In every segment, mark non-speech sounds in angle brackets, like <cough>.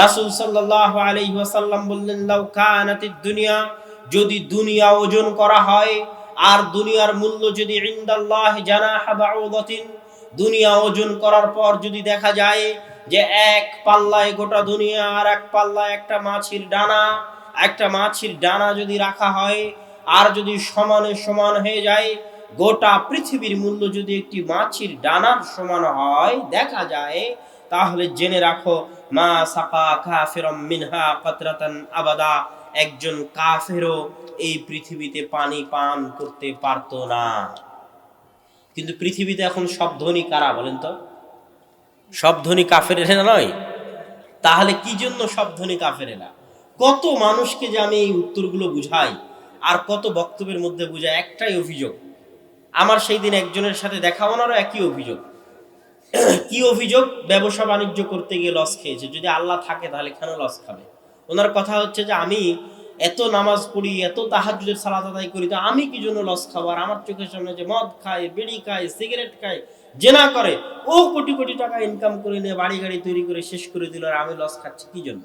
রাসূল সাল্লাল্লাহু আলাইহি ওয়াসাল্লাম বললেন, লাউ কানাতিদ দুনিয়া যদি দুনিয়া ওজন করা হয়, আর দুনিয়ার মূল্য যদি ইনদাল্লাহ জানাহা বাউদাতিন, দুনিয়া ওজন করার পর যদি দেখা যায় যে এক পাল্লায় গোটা দুনিয়া আর এক পাল্লায় একটা মাছির ডানা, একটা মাছির ডানা যদি রাখা হয়, আর যদি সমানে সমান হয়ে যায়, গোটা পৃথিবীর মূল্য যদি একটি মাছির ডানার সমান হয়, দেখা যায় তাহলে জেনে রাখো, মা সাকা কাফিরম মিনহা কাতরাতান আবাদা। একজন কাফেরও এই পৃথিবীতে পানি পান করতে পারতো না। কিন্তু পৃথিবীতে এখন সব ধনী কারা বলেন তো? সব ধনী কাফেরেরা নয়। তাহলে কি জন্য সব ধনী কাফেরেরা? কত মানুষকে যে আমি এই উত্তরগুলো বুঝাই, আর কত বক্তব্যের মধ্যে বুঝাই, একটাই অভিযোগ। আমার সেই দিন একজনের সাথে দেখা ওনারও একই অভিযোগ। <clears throat> কি অভিযোগ? ব্যবসা বাণিজ্য করতে গিয়ে লস খেয়েছে। যদি আল্লাহ থাকে, তাহলে কেন লস খাবে? ওনার কথা হচ্ছে যে, আমি এত নামাজ পড়ি, এত তাহাজুদের সালাত আদায় করি, তো আমি কি জন্য লস খাব? আর আমার চোখের সামনে যে মদ খায়, বিড়ি খায় সিগারেট খায়, জেনা করে, ও কোটি কোটি টাকা ইনকাম করে নিয়ে বাড়ি গাড়ি তৈরি করে শেষ করে দিল, আর আমি লস খাচ্ছি কি জন্য?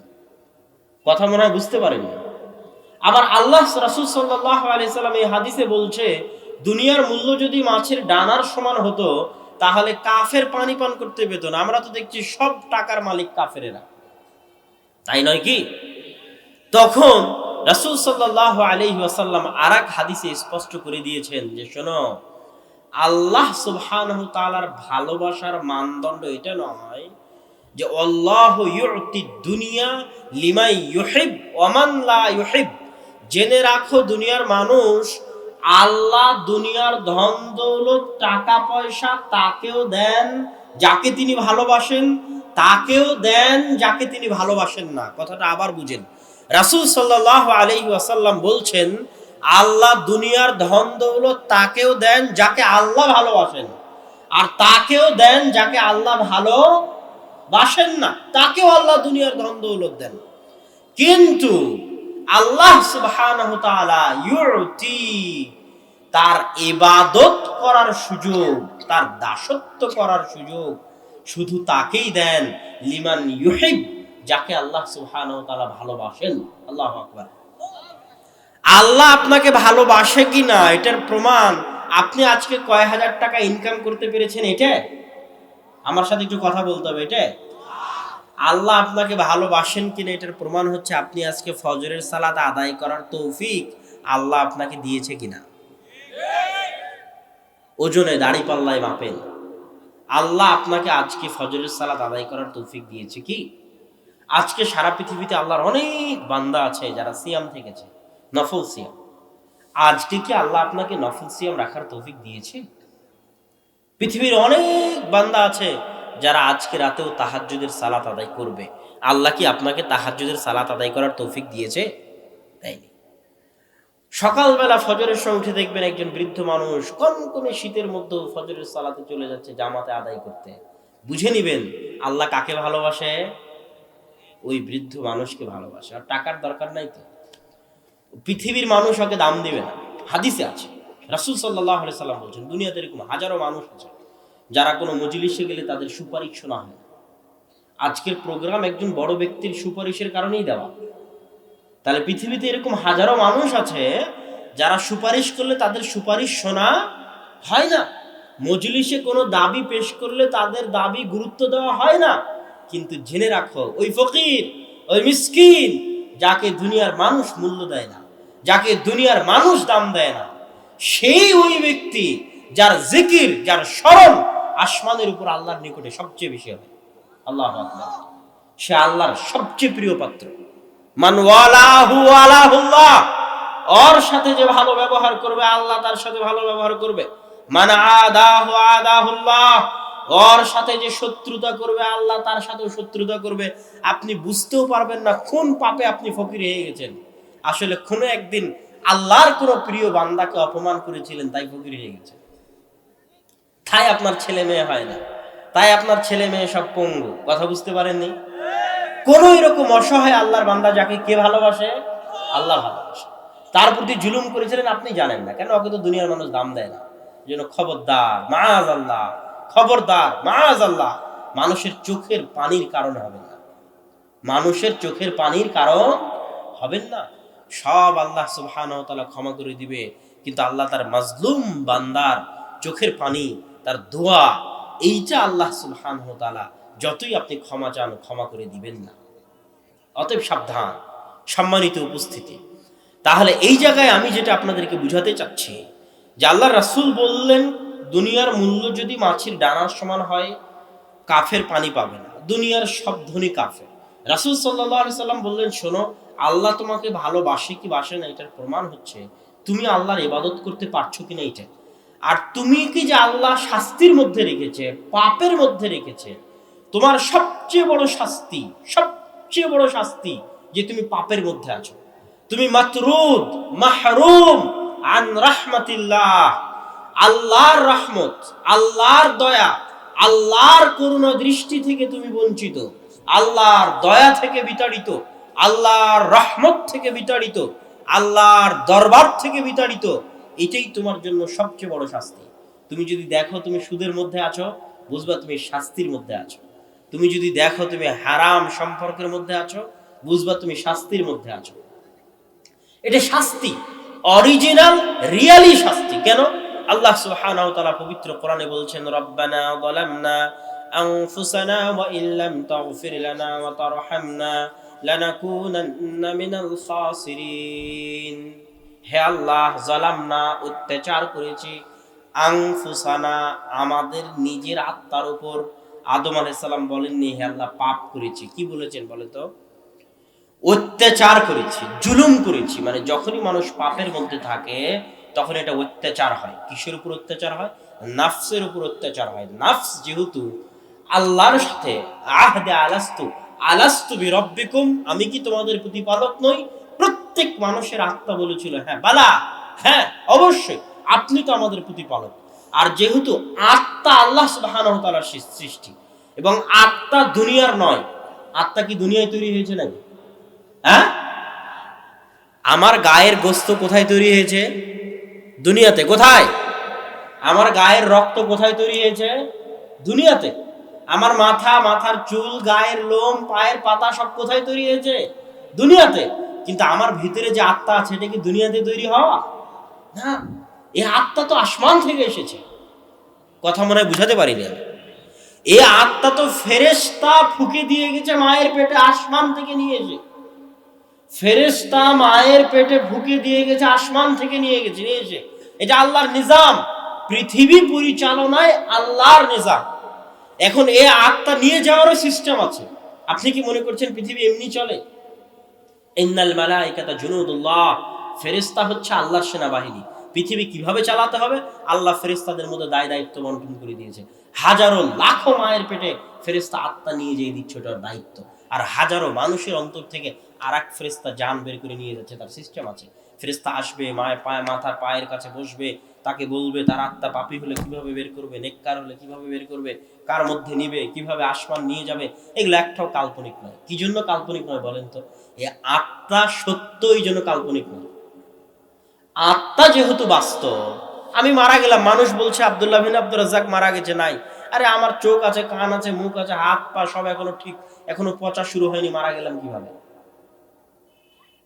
কথা মনে হয় বুঝতে পারেনি আবার আল্লাহ রাসুল সাল্লাহ আলাইসাল্লাম এই হাদিসে বলছে, দুনিয়ার মূল্য যদি মাছের ডানার সমান হতো তাহলে কাফের পানি পান করতে পেত না। আমরা তো দেখছি সব টাকার মালিক কাফেরেরা। তাই নয় কি? তখন রাসুল সাল্লাহ আলহি আসাল্লাম আর এক হাদিসে স্পষ্ট করে দিয়েছেন যে, শোনো, আল্লাহ সুবহান তালার ভালোবাসার মানদণ্ড এটা নয় যে, আল্লাহ ইউতি দুনিয়া লিমাই ইউহিব ওমান লা ইউহিব। জেনে রাখো, দুনিয়ার মানুষ আল্লাহ দুনিয়ার ধন দৌলত, টাকা পয়সা তাকেও দেন যাকে তিনি ভালোবাসেন, তাকেও দেন যাকে তিনি ভালোবাসেন না। কথাটা আবার বুঝেন। রাসূল সাল্লাল্লাহু আলাইহি ওয়াসাল্লাম বলছেন, আল্লাহ দুনিয়ার ধন দৌলত তাকেও দেন যাকে আল্লাহ ভালোবাসেন, আর তাকেও দেন যাকে আল্লাহ ভালো বাসেন না। তাকেও আল্লাহ দুনিয়ার ধন দৌলত দেন। কিন্তু আল্লাহ সুবহানাহু তাআলা ইউতি তার ইবাদত করার সুযোগ, তার দাসত্ব করার সুযোগ শুধু তাকেই দেন লিমান ইউহিব, যাকে আল্লাহ সুবহানাহু তাআলা ভালোবাসেন। আল্লাহু আকবার। আল্লাহ আপনাকে ভালোবাসে কি না এটার প্রমাণ আপনি আজকে কয় হাজার টাকা ইনকাম করতে পেরেছেন এটা আমার সাথে একটু কথা বলতে হবে এটা আল্লাহ আপনাকে ভালোবাসেন কিনা এটার প্রমাণ হচ্ছে আপনি আজকে ফজরের সালাত আদায় করার তৌফিক আল্লাহ আপনাকে দিয়েছে কিনা। ওজনে দাড়ি পাল্লায় মাপেন। আল্লাহ আপনাকে আজকে ফজরের সালাত আদায় করার তৌফিক দিয়েছে কি? আজকে সারা পৃথিবীতে আল্লাহর অনেক বান্দা আছে যারা সিয়াম থেকেছে, নফল সিয়াম। আজকে কি আল্লাহ আপনাকে নফল সিয়াম রাখার তৌফিক দিয়েছে? পৃথিবীর অনেক বান্দা আছে যারা আজকে রাতেও তাহাজ্জুদের সালাত আদায় করবে, আল্লাহ কি আপনাকে তাহাজ্জুদের সালাত আদায় করার তৌফিক দিয়েছে? দেয়নি। সকালবেলা ফজরের সময় উঠে দেখবেন একজন বৃদ্ধ মানুষ কনকনে শীতের মধ্যেও ফজরের সালাতে চলে যাচ্ছে জামাতে আদায় করতে। বুঝে নিবেন, আল্লাহ কাকে ভালোবাসে? ওই বৃদ্ধ মানুষকে ভালোবাসে। আর টাকার দরকার নাই তো। পৃথিবীর মানুষ ওকে দাম দিবে না। হাদিসে আছে। রাসুল সাল্লাহ সাল্লাম বলছেন, দুনিয়াতে এরকম হাজারো মানুষ আছে। যারা কোনো মজলিসে গেলে তাদের সুপারিশ শোনা হয়। আজকের প্রোগ্রাম একজন বড় ব্যক্তির সুপারিশের কারণেই দেওয়া। তাহলে পৃথিবীতে এরকম হাজারো মানুষ আছে, যারা সুপারিশ করলে তাদের সুপারিশ শোনা হয় না। মজলিসে কোনো দাবি পেশ করলে তাদের দাবি গুরুত্ব দেওয়া হয় না। কিন্তু জেনে রাখো, ওই ফকির, ওই মিসকিন, যাকে দুনিয়ার মানুষ মূল্য দেয় না, যাকে দুনিয়ার মানুষ দাম দেয় না, সেই ওই ব্যক্তি যার জিকির, যার স্মরণ আসমানের উপর আল্লাহর নিকটে সবচেয়ে বেশি হবে। আল্লাহ সে আল্লাহর সবচেয়ে প্রিয় পাত্র। ওর সাথে যে ভালো ব্যবহার করবে, আল্লাহ তার সাথে ভালো ব্যবহার করবে। মান ওর সাথে যে শত্রুতা করবে, আল্লাহ তার সাথেও শত্রুতা করবে। আপনি বুঝতেও পারবেন না কোন পাপে আপনি ফকির হয়ে গেছেন। আসলে কোনো একদিন আল্লাহর কোনো প্রিয় বান্দাকে অপমান করেছিলেন, তাই ফকির হয়ে গেছে। তাই আপনার ছেলে মেয়ে হয় না। তাই আপনার ছেলে মেয়ে সব পঙ্গু। কথা বুঝতে পারেননি? কোন এরকম অসহায় আল্লাহর বান্দা যাকে কে ভালোবাসে? আল্লাহ ভালোবাসে। তার প্রতি জুলুম করেছিলেন আপনি জানেন না। কেন? ওকে তো দুনিয়ার মানুষ দাম দেয় না। যেন খবরদার মাজ আল্লাহ খবরদার মাজ আল্লাহ মানুষের চোখের পানির কারণে হবে না। মানুষের চোখের পানির কারণ হবেন না। সব আল্লাহ তাআলা ক্ষমা করে দিবে। কিন্তু আল্লাহ তার মাজলুম বান্দার চোখের পানি তার দোয়া, এইটা আল্লাহ সুবহানাহু ওয়া তাআলা যতই আপনি ক্ষমা চান, ক্ষমা করে দিবেন না। অতএব সাবধান, সম্মানিত উপস্থিতি। তাহলে এই জায়গায় আমি যেটা আপনাদেরকে বুঝাতে চাচ্ছি, যে আল্লাহ রাসূল বললেন, দুনিয়ার মূল্য যদি মাছের ডানার সমান হয়, কাফের পানি পাবে না। দুনিয়ার সব ধনী কাফের। রাসূল আলাইহি সাল্লাম বললেন, শোনো, আল্লাহ তোমাকে ভালোবাসে কি বাসে না? এটার প্রমাণ হচ্ছে, তুমি আল্লাহর ইবাদত করতে পারছ কিনা এটা আর তুমি কি যে আল্লাহ শাস্তির মধ্যে রেখেছে, পাপের মধ্যে রেখেছে, তোমার সবচেয়ে বড় শাস্তি, সবচেয়ে বড় শাস্তি যে তুমি পাপের মধ্যে আছো। তুমি মাতরুদ, মাহরুম, আন রাহমাতিল্লাহ, আল্লাহর রহমত, আল্লাহর দয়া, আল্লাহর করুণা দৃষ্টি থেকে তুমি বঞ্চিত, আল্লাহর দয়া থেকে বিতাড়িত, আল্লাহর রহমত থেকে বিতাড়িত, আল্লাহর দরবার থেকে বিতাড়িত এটাই তোমার জন্য সবচেয়ে বড় শাস্তি। তুমি যদি দেখো তুমি সুদের মধ্যে আছো, বুঝবা তুমি শাস্তির মধ্যে আছো। তুমি যদি দেখো তুমি হারাম সম্পর্কের মধ্যে আছো, বুঝবা তুমি শাস্তির মধ্যে আছো। এটা শাস্তি অরিজিনাল রিয়ালি শাস্তি। কেন? আল্লাহ সুবহানাহু ওয়া পবিত্র কোরআনে বলছেন, রব্বানা যালামনা আনফুসানা ওয়া ইল্লাম তাগফির লানা ওয়া তারহামনা লানাকুনান্না মিনাল খাসিরিন। হে আল্লাহ জালামনা অত্যাচার করেছি। আনফুসানা, আমাদের নিজের আত্মার উপর। আদম আলাইহিস সালাম বলেননি, হে আল্লাহ, পাপ করেছি। কি বলেছেন বলে তো? অত্যাচার করেছি, জুলুম করেছি। মানে যখনই মানুষ পাপের মধ্যে থাকে, তখন এটা অত্যাচার হয়। কিসের উপর অত্যাচার হয়? নাফসের উপর অত্যাচার হয়। নাফস যেহেতু আল্লাহর সাথে, আহদে আলাস্তু আলাস্তু বি রব্বিকুম আমি কি তোমাদের প্রতিপালক নই? প্রত্যেক মানুষের আত্মা বলেছিল হ্যাঁ বালা হ্যাঁ অবশ্যই, আপনি তো আমাদের প্রতিপালক। আর যেহেতু আত্মা আল্লাহ সুবহানাহু সৃষ্টি, এবং আত্মা দুনিয়ার নয়, আত্মা কি দুনিয়ায় তৈরি হয়েছে নাকি? হ্যাঁ? আমার গায়ের গোস্ত কোথায় তৈরি হয়েছে? দুনিয়াতে, কোথায়? আমার গায়ের রক্ত কোথায় তৈরি হয়েছে? দুনিয়াতে। আমার মাথা, মাথার চুল, গায়ের লোম, পায়ের পাতা সব কোথায় তৈরি হয়েছে? দুনিয়াতে। কিন্তু আমার ভিতরে যে আত্মা আছে, এটা কি দুনিয়াতে তৈরি হওয়া? না এই আত্মা তো আসমান থেকে এসেছে। কথা মনে হয় বুঝাতে পারিনি আমি। এ আত্মা তো ফেরেশতা ফুকে দিয়ে গেছে, মায়ের পেটে আসমান থেকে নিয়ে এসে। ফেরেশতা মায়ের পেটে ফুকে দিয়ে গেছে, আসমান থেকে নিয়ে গেছে, নিয়ে এসে। এটা আল্লাহর নিজাম। পৃথিবী পরিচালনায় আল্লাহর নিজাম। এখন এ আত্মা নিয়ে যাওয়ারও সিস্টেম আছে। আপনি কি মনে করছেন পৃথিবী এমনি চলে? ইন্নাল মালাইকাতা জুনুদুল্লাহ। ফেরেশতা হচ্ছে আল্লাহর সেনাবাহিনী। পৃথিবী কীভাবে চালাতে হবে? আল্লাহ ফেরেশতাদের মধ্যে দায় দায়িত্ব বন্টন করে দিয়েছে। হাজারো লাখো মায়ের পেটে ফেরেশতা আত্মা নিয়ে যেয়ে দিচ্ছে ওটার দায়িত্ব। আর হাজারো মানুষের অন্তর থেকে আর এক ফেরেস্তা জান বের করে নিয়ে যাচ্ছে, তার সিস্টেম আছে। ফেরেস্তা আসবে, মায়ের পায়ে, মাথার পায়ের কাছে বসবে তাকে বলবে, তার আত্মা পাপি হলে কীভাবে বের করবে? নেককার হলে কীভাবে বের করবে? কার মধ্যে নিবে? কীভাবে আসমান নিয়ে যাবে? এগুলো একটাও কাল্পনিক নয়। কি জন্য কাল্পনিক নয় বলেন তো? এই আত্মা সত্য এই জন্য কাল্পনিক নয়। আত্মা যেহেতু বাস্তব, আমি মারা গেলাম, মানুষ বলছে, আব্দুল্লাহ বিন আব্দুল রাজাক মারা গেছে, নাই। আরে, আমার চোখ আছে, কান আছে, মুখ আছে, হাত পা সব এখনও ঠিক, এখনও পচা শুরু হয়নি, মারা গেলাম কীভাবে?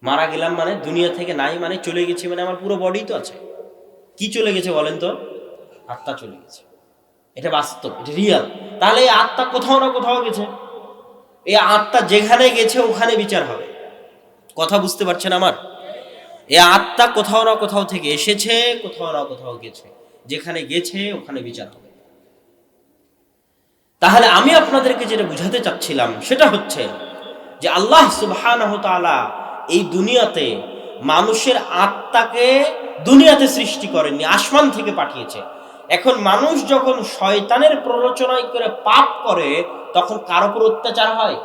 মারা গেলাম মানে দুনিয়া থেকে নাই মানে চলে গেছি মানে আমার পুরো বডি তো আছে। কি চলে গেছে বলেন তো? আত্মা চলে গেছে। এটা বাস্তব, এটা রিয়াল তাহলে এই আত্মা কোথাও না কোথাও গেছে। এই আত্মা যেখানে গেছে, ওখানে বিচার হবে। কথা বুঝতে পারছেন আমার? এই আত্মা কোথাও না কোথাও থেকে এসেছে, কোথাও না কোথাও গেছে। যেখানে গেছে, ওখানে বিচার হবে। তাহলে আমি আপনাদেরকে যেটা বুঝাতে চাচ্ছিলাম, সেটা হচ্ছে যে আল্লাহ তাআলা এই দুনিয়াতে মানুষের আত্মাকে দুনিয়াতে সৃষ্টি করেননি, আসমান থেকে পাঠিয়েছে। এখন মানুষ যখন শয়তানের প্ররোচনায় করে পাপ করে, তখন কার উপর অত্যাচার হয়?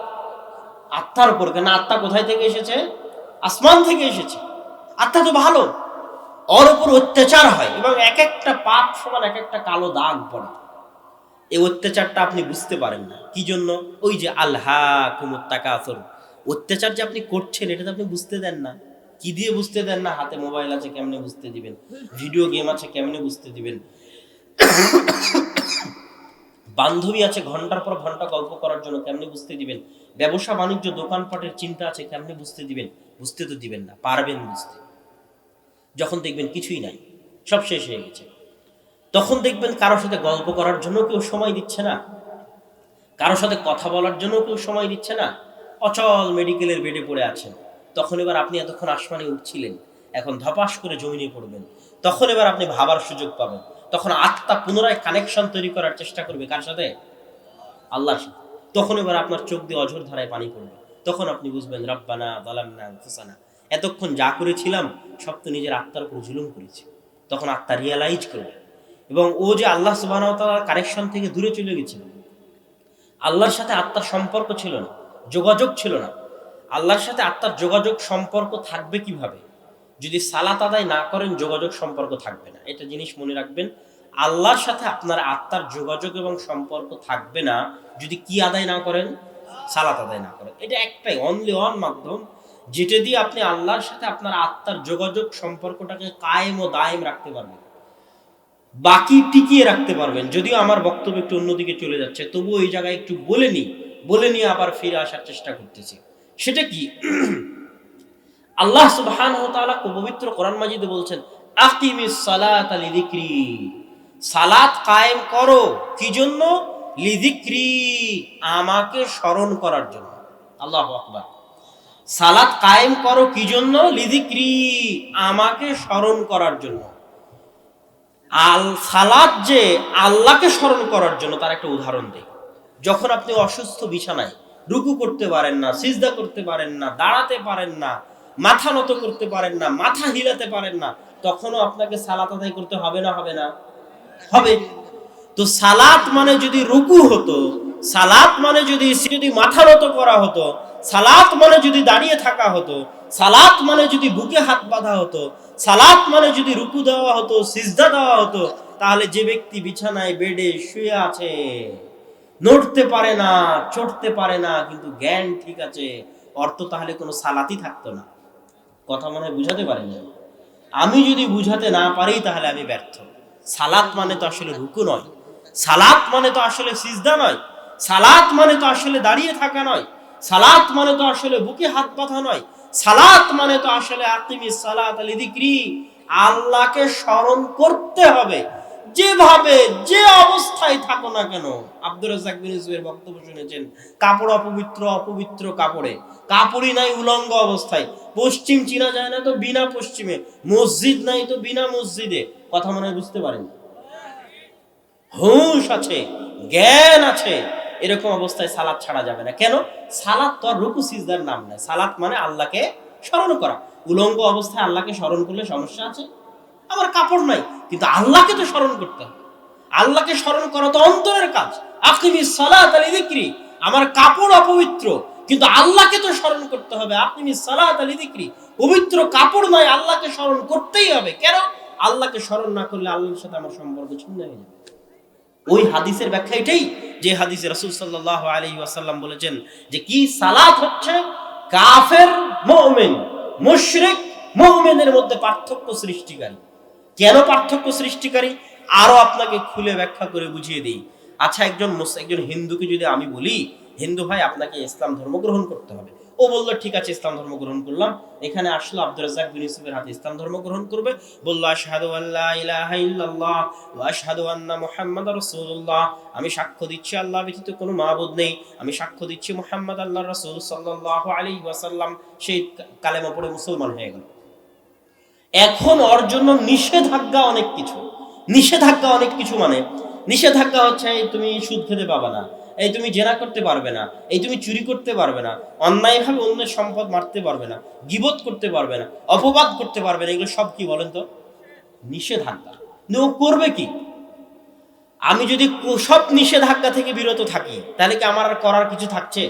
আত্মার উপর। কেন আত্মা কোথায় থেকে এসেছে? আসমান থেকে এসেছে। আত্মা তো ভালো। ওর উপর অত্যাচার হয় এবং এক একটা পাপ সমান এক একটা কালো দাগ পড়ে। এই অত্যাচারটা আপনি বুঝতে পারেন না। কি জন্য? ওই যে আল্লাহ কুমুত্তাকাসর অত্যাচার যে আপনি করছেন, এটা তো আপনি বুঝতে দেন না। কি দিয়ে বুঝতে দেন না, হাতে মোবাইল আছে কেমনে বুঝতে দিবেন? ভিডিও গেম আছে কেমনে বুঝতে দিবেন? বান্ধবী আছে, ঘণ্টার পর ঘণ্টা গল্প করার জন্য কেমনে বুঝতে দিবেন? ব্যবসা, বাণিজ্য, দোকানপাটের চিন্তা আছে কেমনে বুঝতে দিবেন? বুঝতে তো দিবেন না, পারবেন বুঝতে। যখন দেখবেন কিছুই নাই, সব শেষ হয়ে গেছে। তখন দেখবেন কারোর সাথে গল্প করার জন্য কেউ সময় দিচ্ছে না। কারোর সাথে কথা বলার জন্য কেউ সময় দিচ্ছে না। অচল মেডিকেলের বেডে পড়ে আছেন। তখন এবার আপনি এতক্ষণ আসমানে উঠছিলেন, এখন ধপাস করে জমিনে পড়বেন। তখন এবার আপনি ভাবার সুযোগ পাবেন। তখন আত্মা পুনরায় কানেকশন তৈরি করার চেষ্টা করবে কার সাথে? আল্লাহর সাথে। তখন এবার আপনার চোখ দিয়ে অঝর ধারায় পানি পড়বে। তখন আপনি বুঝবেন, রব্বানা দালামনা ফুসানা এতক্ষণ যা করেছিলাম, সব তো নিজের আত্মার উপর জুলুম করেছি। তখন আত্মা রিয়েলাইজ করবে। এবং ও যে আল্লাহ সুবাহ কানেকশন থেকে দূরে চলে গেছিল, আল্লাহর সাথে আত্মার সম্পর্ক ছিল না, যোগাযোগ ছিল না আল্লাহর সাথে আত্মার যোগাযোগ সম্পর্ক থাকবে কীভাবে? যদি সালাত আদায় না করেন, যোগাযোগ সম্পর্ক থাকবে না। এটা জিনিস মনে রাখবেন। আল্লাহর সাথে আপনার আত্মার যোগাযোগ এবং সম্পর্ক থাকবে না, যদি কি আদায় না করেন? সালাত আদায় না করেন। এটা একটাই অনলি অন মাধ্যম, যেটা দিয়ে আপনি আল্লাহর সাথে আপনার আত্মার যোগাযোগ সম্পর্কটাকে কায়েম ও দায়েম রাখতে পারবেন। বাকি টিকিয়ে রাখতে পারবেন। যদিও আমার বক্তব্য একটু অন্যদিকে চলে যাচ্ছে, তবুও এই জায়গায় একটু বলে নি বলে নিয়ে আবার ফিরে আসার চেষ্টা করতেছি। সেটা কি? আল্লাহ সুবহান পবিত্র কোরআন মাজিদে বলছেন, আকিমিস সালাত লিযিকরি। সালাত কায়েম করো। কি জন্য লিযিকরি, আমাকে স্মরণ করার জন্য। আল্লাহু আকবার। সালাত কায়েম করো কি জন্য লিযিকরি, আমাকে স্মরণ করার জন্য। আল সালাত যে আল্লাহকে স্মরণ করার জন্য, তার একটা উদাহরণ দেই। যখন আপনি অসুস্থ বিছানায় রুকু করতে পারেন না, সিজদা করতে পারেন না, দাঁড়াতে পারেন না, মাথা নত করতে পারেন না, মাথা হিলাতে পারেন না, তখনও আপনাকে সালাত আদায় করতে হবে না হবে না? হবে। তো সালাত মানে যদি রুকু হতো, সালাত মানে যদি যদি মাথা নত করা হতো, সালাত মানে যদি দাঁড়িয়ে থাকা হতো, সালাত মানে যদি বুকে হাত বাঁধা হতো, সালাত মানে যদি রুকু দেওয়া হতো, সিজদা দেওয়া হতো, তাহলে যে ব্যক্তি বিছানায়, বেডে শুয়ে আছে নড়তে পারে না, চড়তে পারে না, কিন্তু জ্ঞান ঠিক আছে, অর্থ তাহলে কোনো সালাতই থাকতো না। কথা মনে হয় বুঝাতে পারেনি আমি। যদি বুঝাতে না পারি, তাহলে আমি ব্যর্থ। সালাত মানে তো আসলে রুকু নয়। সালাত মানে তো আসলে সিজদা নয়। সালাত মানে তো আসলে দাঁড়িয়ে থাকা নয়। সালাত মানে তো আসলে বুকে হাত বাঁধা নয়। সালাত মানে তো আসলে আকিমি সালাত আলি দিক্রি আল্লাহকে স্মরণ করতে হবে। যেভাবে, যে অবস্থায় থাকো না কেন, আব্দুর ইউসুফের বক্তব্য শুনেছেন, কাপড় অপবিত্র অপবিত্র কাপড়ে। কাপড়ই নাই উলঙ্গ অবস্থায়। পশ্চিম চিনা যায় না তো বিনা পশ্চিমে, মসজিদ নাই তো বিনা মসজিদে। কথা মনে বুঝতে পারেন? হুঁশ আছে, জ্ঞান আছে। এরকম অবস্থায় সালাদ ছাড়া যাবে না। কেন? সালাদ তো আর রুকু সিজদার নাম নয়। সালাদ মানে আল্লাহকে স্মরণ করা। উলঙ্গ অবস্থায় আল্লাহকে স্মরণ করলে সমস্যা আছে? আমার কাপড় নাই, কিন্তু আল্লাহকে তো স্মরণ করতে হবে। আল্লাহকে স্মরণ করা তো অন্তরের কাজ। আপনি সালাত আলী দিক্রি আমার কাপড় অপবিত্র, কিন্তু আল্লাহকে তো স্মরণ করতে হবে। আপনি সালাত আলী দিক্রি পবিত্র কাপড় নয় আল্লাহকে স্মরণ করতেই হবে। কেন? আল্লাহকে স্মরণ না করলে আল্লাহর সাথে আমার সম্পর্ক ছিন্ন হয়ে যাবে। ওই হাদিসের ব্যাখ্যা এটাই যে হাদিসে রাসূল সাল্লাল্লাহু আলাইহি ওয়াসাল্লাম বলেছেন যে কি সালাত হচ্ছে? কাফের, মুমিন, মুশরিক, মুমিনের মধ্যে পার্থক্য সৃষ্টিকারী। কেন পার্থক্য সৃষ্টিকারী? আরও আপনাকে খুলে ব্যাখ্যা করে বুঝিয়ে দিই। আচ্ছা একজন একজন হিন্দুকে যদি আমি বলি, হিন্দু ভাই, আপনাকে ইসলাম ধর্ম গ্রহণ করতে হবে। ও বলল, ঠিক আছে, ইসলাম ধর্ম গ্রহণ করলাম। এখানে আসলো আব্দুর রাজ্জাক বিন ইউসুফের হাতে ইসলাম ধর্ম গ্রহণ করবে। বলল, আশহাদু আল্লা ইলাহা ইল্লাল্লাহ ওয়া আশহাদু আন্না মুহাম্মাদার রাসূলুল্লাহ। আমি সাক্ষ্য দিচ্ছি, আল্লাহ ব্যতীত কোনো মাবুদ নেই। আমি সাক্ষ্য দিচ্ছি মুহাম্মদ আল্লাহর রাসূল সাল্লাল্লাহু আলাইহি ওয়াসাল্লাম। সেই কালেমা পড়ে মুসলমান হয়ে গেল। এখন ওর জন্য নিষেধাজ্ঞা অনেক কিছু। নিষেধাজ্ঞা অনেক কিছু মানে। নিষেধাজ্ঞা হচ্ছে, এই তুমি সুদ খেতে পাবে না, এই তুমি জেনা করতে পারবে না, এই তুমি চুরি করতে পারবে না, অন্যায়ভাবে অন্যের সম্পদ মারতে পারবে না, গিবত করতে পারবে না, অপবাদ করতে পারবে না, এগুলো সব কি বলেন তো? নিষেধাজ্ঞা। ও করবে কি? আমি যদি সব নিষেধাজ্ঞা থেকে বিরত থাকি, তাহলে কি আমার আর করার কিছু থাকছে?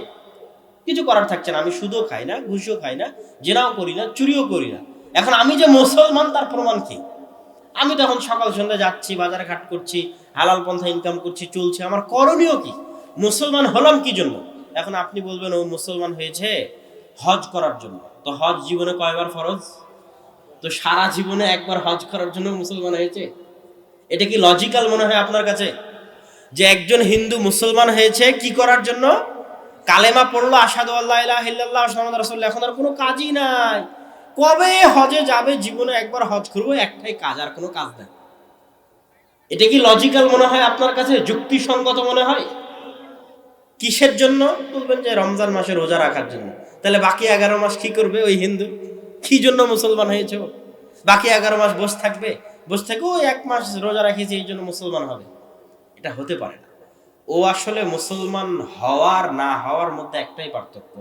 কিছু করার থাকছে না। আমি সুদও খাই না, ঘুষও খাই না, জেনাও করি না, চুরিও করি না। এখন আমি যে মুসলমান, তার প্রমাণ কি? আমি তখন সকাল সন্ধ্যা যাচ্ছি, বাজারে ঘাট করছি, হালাল পন্থা ইনকাম করছি, চলছে। আমার করণীয় কি? মুসলমান হলাম কি জন্য? এখন আপনি বলবেন, ও মুসলমান হয়েছে হজ করার জন্য। তো হজ জীবনে কয়বার ফরজ? তো সারা জীবনে একবার হজ করার জন্য মুসলমান হয়েছে? এটা কি লজিক্যাল মনে হয় আপনার কাছে? যে একজন হিন্দু মুসলমান হয়েছে কি করার জন্য? কালেমা পড়ল আসাদু আল্লাহ ইল্লাল্লাহ সামাদ এখন আর কোনো কাজই নাই। কবে হজে যাবে জীবনে একবার হজ করব, একটাই কাজ, আর কোনো কাজ নাই। এটা কি লজিক্যাল মনে হয় আপনার কাছে? যুক্তিসঙ্গত মনে হয়? কিসের জন্য? বলবেন যে রমজান মাসে রোজা রাখার জন্য। তাহলে বাকি এগারো মাস কি করবে ওই হিন্দু? কি জন্য মুসলমান হয়েছে? বাকি এগারো মাস বসে থাকবে? বসে থেকে ও এক মাস রোজা রাখিয়েছে এই জন্য মুসলমান হবে। এটা হতে পারে না। ও আসলে মুসলমান হওয়ার না হওয়ার মধ্যে একটাই পার্থক্য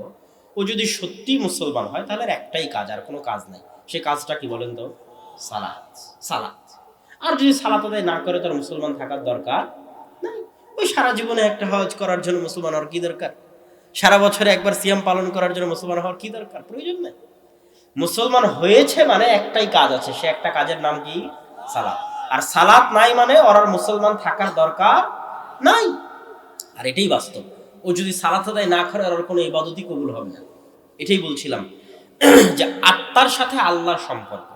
ও যদি সত্যি মুসলমান হয়, তাহলে একটাই কাজ, আর কোনো কাজ নাই। সে কাজটা কি বলেন তো? সালাত সালাত। আর যদি সালাত আদায় না করে তার মুসলমান থাকার দরকার নাই। ওই সারা জীবনে একটা হজ করার জন্য মুসলমান হওয়ার কি দরকার? সারা বছরে একবার সিয়াম পালন করার জন্য মুসলমান হওয়ার কি দরকার? প্রয়োজন নেই। মুসলমান হয়েছে মানে একটাই কাজ আছে, সে একটা কাজের নাম কি? সালাত। আর সালাত নাই মানে ওর মুসলমান থাকার দরকার নাই। আর এটাই বাস্তব। ও যদি সালাত আদায় না করে, আর কোনো ইবাদতই কবুল হবে না। এটাই বলছিলাম যে আত্মার সাথে আল্লাহর সম্পর্ক।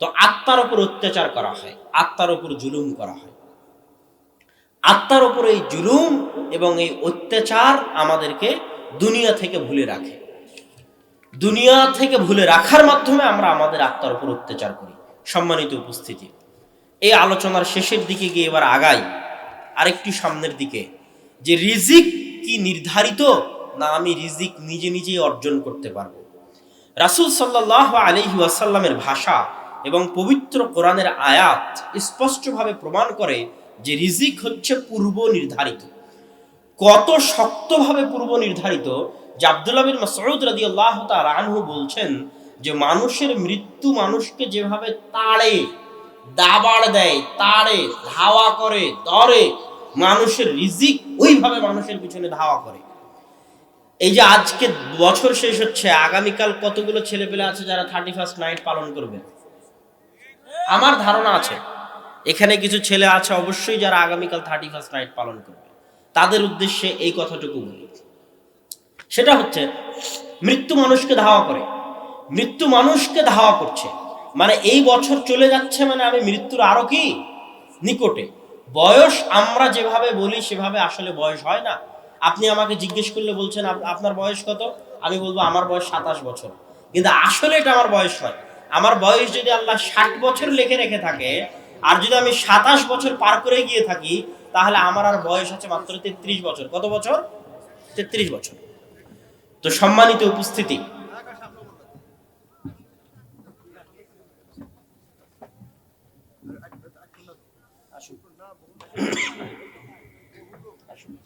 তো আত্মার উপর অত্যাচার করা হয়, আত্মার উপর জুলুম করা হয়। আত্মার উপর এই জুলুম এবং এই অত্যাচার আমাদেরকে দুনিয়া থেকে ভুলে রাখে। দুনিয়া থেকে ভুলে রাখার মাধ্যমে আমরা আমাদের আত্মার উপর অত্যাচার করি। সম্মানিত উপস্থিতি, এই আলোচনার শেষের দিকে গিয়ে এবার আগাই। আরেকটি সামনের দিকে, যে রিজিক কি নির্ধারিত? না, আমি রিজিক নিজে নিজেই অর্জন করতে পারব। রাসূল সাল্লাহ আলহি ওয়াসাল্লামের ভাষা এবং পবিত্র কোরআনের আয়াত স্পষ্টভাবে প্রমাণ করে যে রিজিক হচ্ছে পূর্ব নির্ধারিত। কত শক্তভাবে পূর্ব নির্ধারিত যে আব্দুল্লাহ বিন রাদিয়াল্লাহু তাআলা আনহু বলছেন যে মানুষের মৃত্যু মানুষকে যেভাবে তাড়ে, দাবাড় দেয়, তাড়ে, ধাওয়া করে, ধরে, মানুষের রিজিক ওইভাবে মানুষের পিছনে ধাওয়া করে। এই যে আজকে বছর শেষ হচ্ছে, আগামীকাল কতগুলো ছেলে পেলে আছে যারা থার্টি ফার্স্ট নাইট পালন করবে? আমার ধারণা আছে, এখানে কিছু ছেলে আছে অবশ্যই যারা আগামীকাল থার্টি ফার্স্ট নাইট পালন করবে। তাদের উদ্দেশ্যে এই কথাটুকু বলি। সেটা হচ্ছে, মৃত্যু মানুষকে ধাওয়া করে। মৃত্যু মানুষকে ধাওয়া করছে। মানে এই বছর চলে যাচ্ছে মানে আমি মৃত্যুর আরও কি? নিকটে। বয়স আমরা যেভাবে বলি, সেভাবে আসলে বয়স হয় না। আপনি আমাকে জিজ্ঞেস করলে বলছেন আপনার বয়স কত? আমি বলব, আমার বয়স সাতাশ বছর। কিন্তু আসলে এটা আমার বয়স নয়। আমার বয়স যদি আল্লাহ ষাট বছর লেখে রেখে থাকে, আর যদি আমি সাতাশ বছর পার করে গিয়ে থাকি, তাহলে আমার আর বয়স আছে মাত্র তেত্রিশ বছর। কত বছর? তেত্রিশ বছর। তো সম্মানিত উপস্থিতি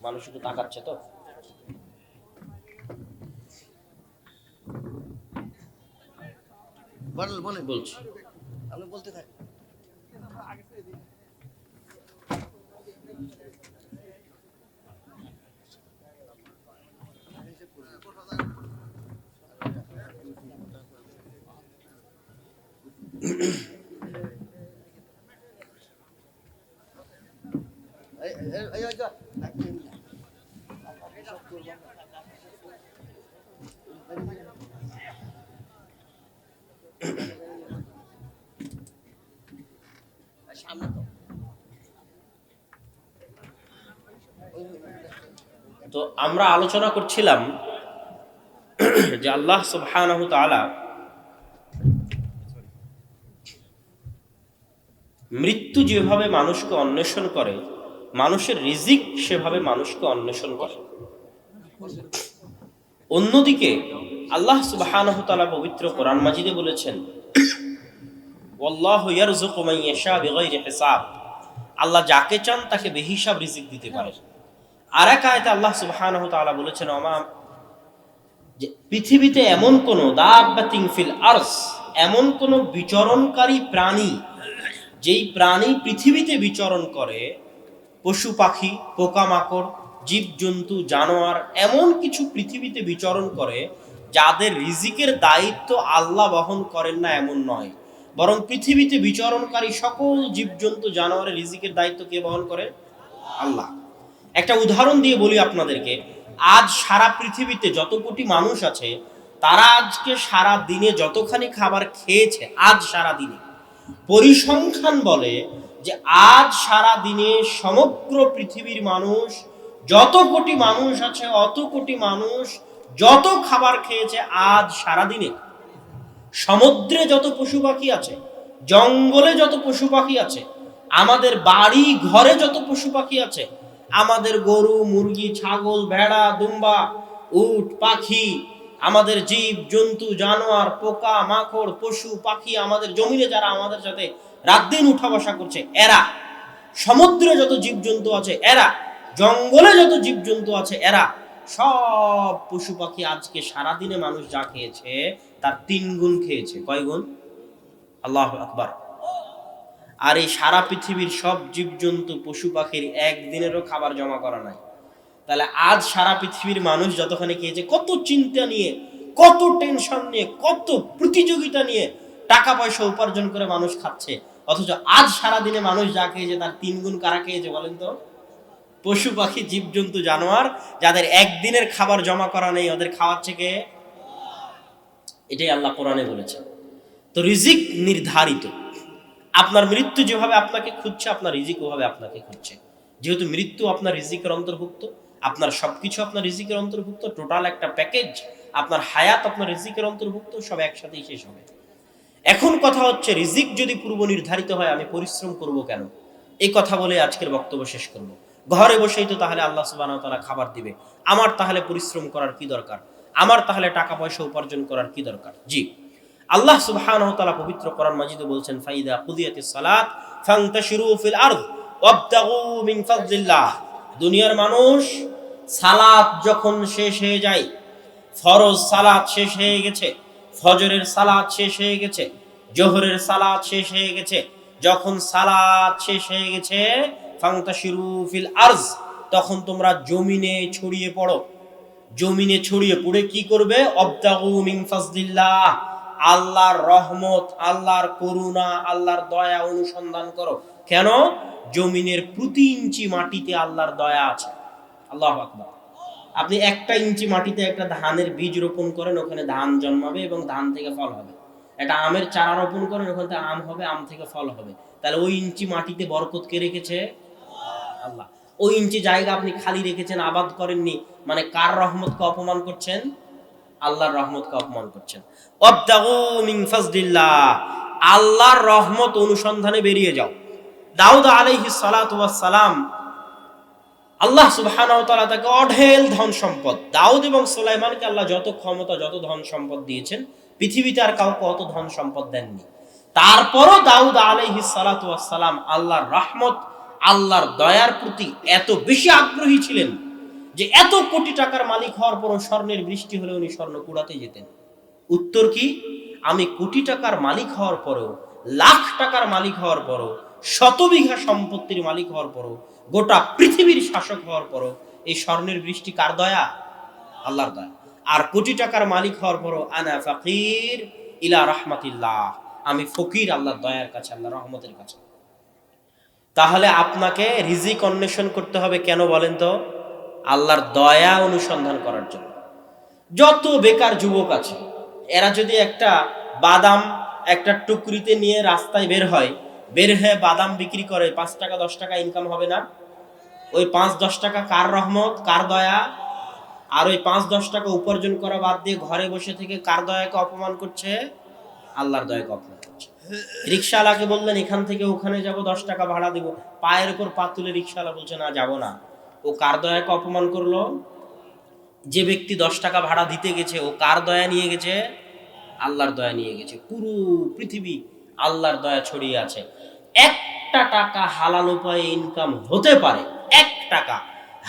মানুষ একটু তাকাচ্ছে তো বলছি আপনি বলতে থাকেন যা তো আমরা আলোচনা করছিলাম যে আল্লাহ সুবহানাহু মৃত্যু যেভাবে মানুষকে অন্বেষণ করে, মানুষের রিজিক সেভাবে মানুষকে অন্বেষণ করে। অন্যদিকে, আল্লাহ তাআলা পবিত্র কোরআন মাজিদে বলেছেন আল্লাহ যাকে চান তাকে বেহিসাব রিজিক দিতে পারেন আর এক আয়তে আল্লাহ তাআলা বলেছেন আমা যে পৃথিবীতে এমন কোন দাব্বাতিন ফিল আরস, এমন কোন বিচরণকারী প্রাণী, যেই প্রাণী পৃথিবীতে বিচরণ করে, পশু পাখি, পোকামাকড় জীবজন্তু, জানোয়ার এমন কিছু পৃথিবীতে বিচরণ করে যাদের রিজিকের দায়িত্ব আল্লাহ বহন করেন না এমন নয়। বরং পৃথিবীতে বিচরণকারী সকল জীবজন্তু, জানোয়ারের রিজিকের দায়িত্ব কে বহন করে আল্লাহ। একটা উদাহরণ দিয়ে বলি আপনাদেরকে, আজ সারা পৃথিবীতে যত কোটি মানুষ আছে, তারা আজকে সারা দিনে যতখানি খাবার খেয়েছে, আজ সারা দিনে। পরিসংখ্যান বলে যে আজ সারা দিনে সমগ্র পৃথিবীর মানুষ যত কোটি মানুষ আছে, অত কোটি মানুষ যত খাবার খেয়েছে আজ সারা দিনে সমুদ্রে যত পশু পাখি আছে, জঙ্গলে যত পশু পাখি আছে, আমাদের বাড়ি ঘরে যত পশু পাখি আছে, আমাদের গরু, মুরগি, ছাগল, ভেড়া, দুম্বা, উট, পাখি, আমাদের জীব, জন্তু, জানোয়ার, পোকা, মাকড়, পশু, পাখি, আমাদের জমিনে যারা আমাদের সাথে রাত দিন উঠা বসা করছে, এরা। সমুদ্রে যত জীবজন্তু আছে, এরা। জঙ্গলে যত জীবজন্তু আছে, এরা সব পশু পাখি আজকে সারাদিনে মানুষ যা খেয়েছে, তার তিন গুণ খেয়েছে। কয় গুণ? আল্লাহ আকবার। আর এই সারা পৃথিবীর সব জীবজন্তু পশু পাখির একদিনেরও খাবার জমা করা নাই। তাহলে আজ সারা পৃথিবীর মানুষ যতখানি খেয়েছে, কত চিন্তা নিয়ে, কত টেনশন নিয়ে, কত প্রতিযোগিতা নিয়ে টাকা পয়সা উপার্জন করে মানুষ খাচ্ছে। অথচ আজ সারা দিনে মানুষ যা খেয়েছে, তার তিন গুণ কারা খেয়েছে বলেন তো? পশু পাখি, জীবজন্তু, জানোয়ার, যাদের একদিনের খাবার জমা করা নেই, ওদের খাওয়াচ্ছে কে? এটাই আল্লাহ কোরআনে বলেছে তো রিজিক নির্ধারিত। আপনার মৃত্যু যেভাবে আপনাকে খুঁজছে, আপনার রিজিক ওভাবে আপনাকে খুঁজছে। যেহেতু মৃত্যু আপনার রিজিকের অন্তর্ভুক্ত, আপনার সবকিছু আপনার রিজিকের অন্তর্ভুক্ত, টোটাল একটা প্যাকেজ, আপনার হায়াত আপনার রিজিকের অন্তর্ভুক্ত, সব একসাথেই শেষ হবে। এখন কথা হচ্ছে, রিজিক যদি পূর্ব নির্ধারিত হয়, আমি পরিশ্রম করব কেন? এই কথা বলে আজকের বক্তব্য শেষ করব। ঘরে বসেই তো তাহলে আল্লাহ সুবাহ তারা খাবার দিবে। আমার তাহলে পরিশ্রম করার কি দরকার? আমার তাহলে টাকা পয়সা উপার্জন করার কি দরকার? জি। আল্লাহ সুবহানাহু ওয়া তাআলা পবিত্র কোরআন মাজিদে বলছেন, ফাইদা কুদিয়াতিস সালাত দুনিয়ার মানুষ, সালাত যখন শেষ হয়ে যায়, ফরজ সালাত শেষ হয়ে গেছে, ফজরের সালাত শেষ হয়ে গেছে, জোহরের সালাত শেষ হয়ে গেছে, যখন সালাত শেষ হয়ে গেছে আরজ, তখন তোমরা জমিনে ছড়িয়ে পড়ো। জমিনে ছড়িয়ে পড়ে কি করবে? আল্লাহর রহমত, আল্লাহর করুণা, আল্লাহর দয়া অনুসন্ধান করো। কেন? জমিনের প্রতি ইঞ্চি মাটিতে আল্লাহর দয়া আছে। আল্লাহ আপনি একটা ইঞ্চি মাটিতে একটা ধানের বীজ রোপণ করেন, ওখানে ধান জন্মাবে এবং ধান থেকে ফল হবে। একটা আমের চারা রোপণ করেন, ওখান থেকে আম হবে, আম থেকে ফল হবে। তাহলে ওই ইঞ্চি মাটিতে বরকত কে রেখেছে? আল্লাহ ওই ইঞ্চি জায়গা আপনি খালি রেখেছেন, আবাদ করেননি মানে কার রহমতকে অপমান করছেন? আল্লাহর রহমতকে অপমান করছেন। আল্লাহর রহমত অনুসন্ধানে বেরিয়ে যাও। দাউদ ওয়াস সালাম আল্লাহ তাআলা তাকে অঢেল ধন সম্পদ, দাউদ এবং সুলাইমানকে আল্লাহ যত ক্ষমতা, যত ধন সম্পদ দিয়েছেন, পৃথিবীতে আর কাউকে অত ধন সম্পদ দেননি। তারপরও দাউদ ওয়াস সালাম আল্লাহর রহমত আল্লাহর দয়ার প্রতি এত বেশি আগ্রহী ছিলেন যে এত কোটি টাকার মালিক হওয়ার পরও স্বর্ণের বৃষ্টি হলে উনি স্বর্ণ কুড়াতে যেতেন। উত্তর কি? আমি কোটি টাকার মালিক হওয়ার পরেও, লাখ টাকার মালিক হওয়ার পরও, শত বিঘা সম্পত্তির মালিক হওয়ার পরও, গোটা পৃথিবীর শাসক হওয়ার পরও এই স্বর্ণের বৃষ্টি কার দয়া? আল্লাহর দয়া। আর কোটি টাকার মালিক হওয়ার পরও আনা ফাকির ইলা রহমাতিল্লাহ। আমি ফকির আল্লাহর দয়ার কাছে, আল্লাহর রহমতের কাছে। তাহলে আপনাকে রিজিক অন্বেষণ করতে হবে কেন বলেন তো? আল্লাহর দয়া অনুসন্ধান করার জন্য। যত বেকার যুবক আছে, এরা যদি একটা বাদাম একটা টুকরিতে নিয়ে রাস্তায় বের হয়, বের হয়ে বাদাম বিক্রি করে, পাঁচ টাকা, দশ টাকা ইনকাম হবে না? ওই পাঁচ, দশ টাকা কার রহমত, কার দয়া? আর ওই পাঁচ, দশ টাকা উপার্জন করা বাদ দিয়ে ঘরে বসে থেকে কার দয়াকে অপমান করছে? আল্লাহর দয়াকে অপমান রিক্সাওয়ালাকে বললেন, এখান থেকে ওখানে যাব, দশ টাকা ভাড়া দিব। পায়ের উপর পা তুলে রিক্সাওয়ালা বলছে, না, যাব না। ও কার দয়াকে অপমান করল? যে ব্যক্তি দশ টাকা ভাড়া দিতে গেছে, ও কার দয়া নিয়ে গেছে? আল্লাহর দয়া নিয়ে গেছে। পুরো পৃথিবী আল্লাহর দয়া ছড়িয়ে আছে। একটা টাকা হালাল উপায়ে ইনকাম হতে পারে, এক টাকা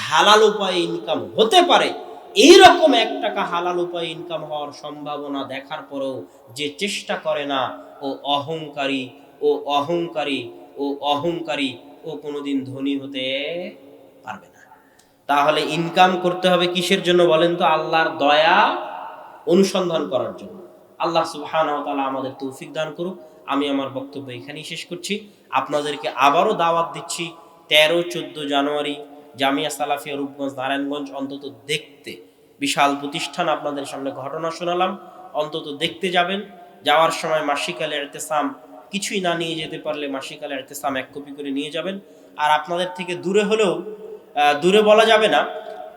হালাল উপায়ে ইনকাম হতে পারে, এইরকম এক টাকা হালাল উপায়ে ইনকাম হওয়ার সম্ভাবনা দেখার পরেও যে চেষ্টা করে না ও অহংকারী ও অহংকারী ও অহংকারী, ও কোনোদিন ধনী হতে পারবে না। তাহলে ইনকাম করতে হবে কিসের জন্য বলেন তো? আল্লাহর দয়া অনুসন্ধান করার জন্য। আল্লাহ ওয়া আমাদের তৌফিক দান করুক। আমি আমার বক্তব্য এখানেই শেষ করছি। আপনাদেরকে আবারও দাওয়াত দিচ্ছি তেরো, চোদ্দ জানুয়ারি, জামিয়া সালাফিয়া রূপগঞ্জ, নারায়ণগঞ্জ, অন্তত দেখতে। বিশাল প্রতিষ্ঠান আপনাদের সামনে ঘটনা শোনালাম। অন্তত দেখতে যাবেন। যাওয়ার সময় মাসিক আলে এতেসাম কিছুই না নিয়ে যেতে পারলে মাসিক আল ইহতেসাম এক কপি করে নিয়ে যাবেন। আর আপনাদের থেকে দূরে হলেও দূরে বলা যাবে না,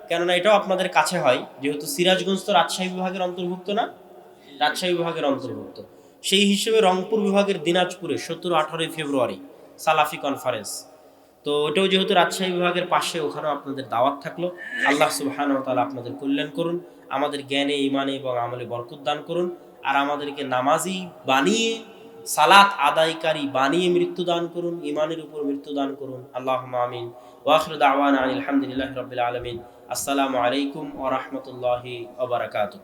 কেননা এটাও আপনাদের কাছে হয়, যেহেতু সিরাজগঞ্জ তো রাজশাহী বিভাগের অন্তর্ভুক্ত না, রাজশাহী বিভাগের অন্তর্ভুক্ত। সেই হিসেবে রংপুর বিভাগের দিনাজপুরে সতেরো আঠারোই ফেব্রুয়ারি সালাফি কনফারেন্স তো ওটাও যেহেতু রাজশাহী বিভাগের পাশে, ওখানেও আপনাদের দাওয়াত থাকল। আল্লাহ সুবহান তালা আপনাদের কল্যাণ করুন, আমাদের জ্ঞানে ইমানে এবং আমলে বরকত দান করুন। আর আমাদেরকে নামাজি বানিয়ে, সালাত আদায়কারী বানিয়ে মৃত্যু দান করুন ইমানের উপর মৃত্যু দান করুন। আল্লাহ আমিন। ওয়াখর দাওয়ান আলহামদুলিল্লাহ রবিল আলমিন। আসসালামু আলাইকুম ওরহমতুল্লাহি ওবরাকাতু